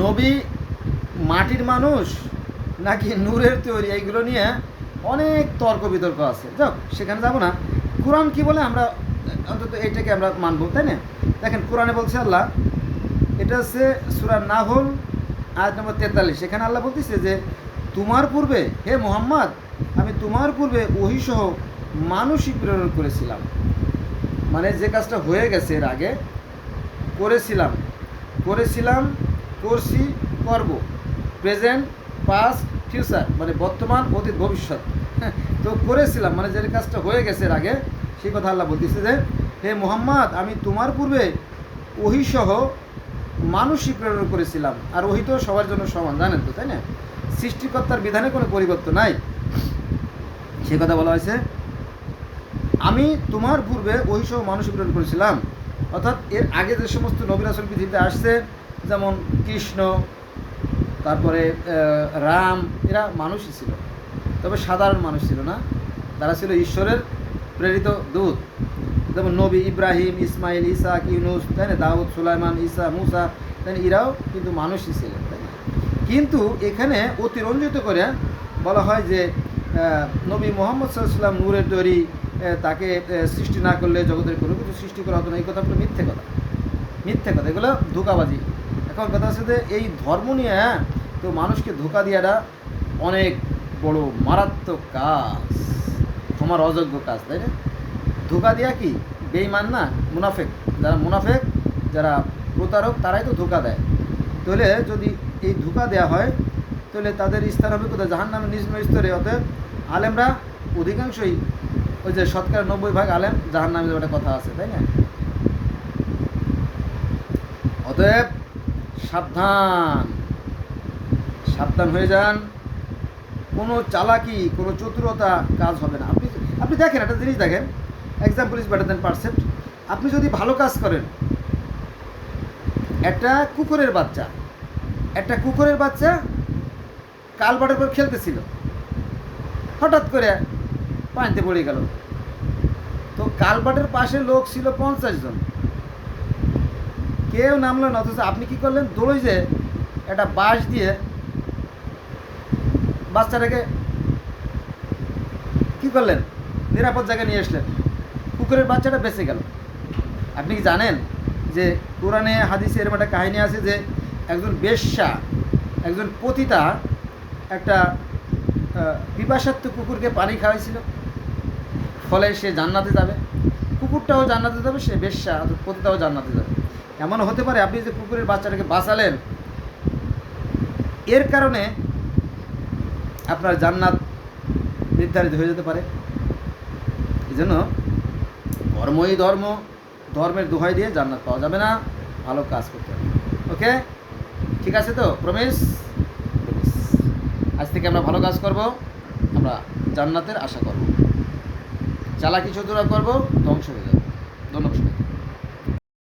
নবী মাটির মানুষ নাকি নূরের তৈরি? এইগুলো নিয়ে অনেক তর্ক বিতর্ক আছে যাক সেখানে যাব না। কোরআন কি বলে? আমরা অন্তত এইটাকে আমরা মানবো, তাই না? দেখেন, কোরআনে বলছে আল্লাহ, এটা হচ্ছে সুরা নাহল, আয়াত নম্বর তেতাল্লিশ। সেখানে আল্লাহ বলতেছে যে, তোমার পূর্বে, হে মোহাম্মদ, আমি তোমার পূর্বে ওহিসহ মানুষই প্রেরণ করেছিলাম। মানে যে কাজটা হয়ে গেছে এর আগে, করেছিলাম। করেছিলাম করছি করব। প্রেজেন্ট পাস্ট ফিউচার মানে বর্তমান অতীত ভবিষ্যৎ। হ্যাঁ, তো করেছিলাম মানে যে কাজটা হয়ে গেছে এর আগে সেই কথা আল্লাহ বলতেছে যে হে মোহাম্মদ আমি তোমার পূর্বে ওহিসহ মানুষই প্রেরণ করেছিলাম আর ওহি তো সবার জন্য সমান জানেন তো তাই না? সৃষ্টিকর্তার বিধানে কোনো পরিবর্তন নাই। সে কথা বলা হয়েছে আমি তোমার পূর্বে ওই সব মানুষ প্রেরণ করেছিলাম। অর্থাৎ এর আগে যে সমস্ত নবীন আসল পৃথিবীতে আসছে যেমন কৃষ্ণ, তারপরে রাম, এরা মানুষই ছিল। তবে সাধারণ মানুষ ছিল না। তারা ছিল ঈশ্বরের প্রেরিত দূত। যেমন নবী ইব্রাহিম, ইসমাইল ইসা ইউনুস, তাই না? দাউদ, সুলাইমান ইসা মুসা, তাই এরাও কিন্তু মানুষই ছিলেন, তাই কিন্তু এখানে অতিরঞ্জিত করে বলা হয় যে নবী মোহাম্মদ সাল্লাম নূরের তৈরি তাকে সৃষ্টি না করলে জগতের কোনো কিছু সৃষ্টি করা হতো না। এই কথাগুলো মিথ্যে কথা। মিথ্যে কথা। এগুলো ধোকাবাজি। এখন কথা হচ্ছে যে এই ধর্ম নিয়ে হ্যাঁ তো মানুষকে ধোকা দেওয়াটা অনেক বড় মারাত্মক কাজ তোমার অযোগ্য কাজ, তাই না? ধোকা দেওয়া কি? বেইমান না, মুনাফেক। যারা মুনাফেক, যারা প্রতারক, তারাই তো ধোকা দেয়। তাহলে যদি এই ধোকা দেওয়া হয়, তাহলে তাদের স্থান হবে কোথায়? জাহান নামে নিজ স্তরে। অতএব আলেমরা অধিকাংশই ওই যে শতকরা নব্বই ভাগ আলেম জাহান নামে একটা কথা আছে, তাই না? অতএব সাবধান। সাবধান হয়ে যান। কোনো চালাকি, কোনো চতুরতা কাজ হবে না। আপনি আপনি দেখেন একটা জিনিস দেখেন। Example is better than precept আপনি যদি ভালো কাজ করেন, একটা কুকুরের বাচ্চা, একটা কুকুরের বাচ্চা কালবাটের পর খেলতেছিল। হঠাৎ করে পানিতে পড়ে গেল। তো কালবাটের পাশে লোক ছিল পঞ্চাশ জন। কেউ নামলো না, অথচ আপনি কি করলেন? দৌড়ই যে একটা বাঁশ দিয়ে বাচ্চাটাকে কি করলেন? নিরাপদ জায়গায় নিয়ে আসলেন। কুকুরের বাচ্চাটা বেঁচে গেল। আপনি কি জানেন যে কোরআনে, হাদিসে এরকম একটা কাহিনী আছে যে একজন বেশ্যা, একজন পতিতা একটা পিপাসার্থ কুকুরকে পানি খাওয়াইছিল, ফলে সে জান্নাতে যাবে। কুকুরটাও জান্নাতে যাবে, সে বেশ্যা পতিতাও জান্নাতে যাবে। এমন হতে পারে, আপনি যে কুকুরের বাচ্চাটাকে বাঁচালেন, এর কারণে আপনার জান্নাত নির্ধারিত হয়ে যেতে পারে। এই জন্য ধর্মই ধর্ম, ধর্মের দোহাই দিয়ে জান্নাত পাওয়া যাবে না, ভালো কাজ করতে হবে। ওকে? ঠিক আছে তো? প্রমিস আজ থেকে আমরা ভালো কাজ করব, আমরা জান্নাতের আশা করব। চালাকি চতুরা করব, ধ্বংস হয়ে যাবে। ধন্যবাদ।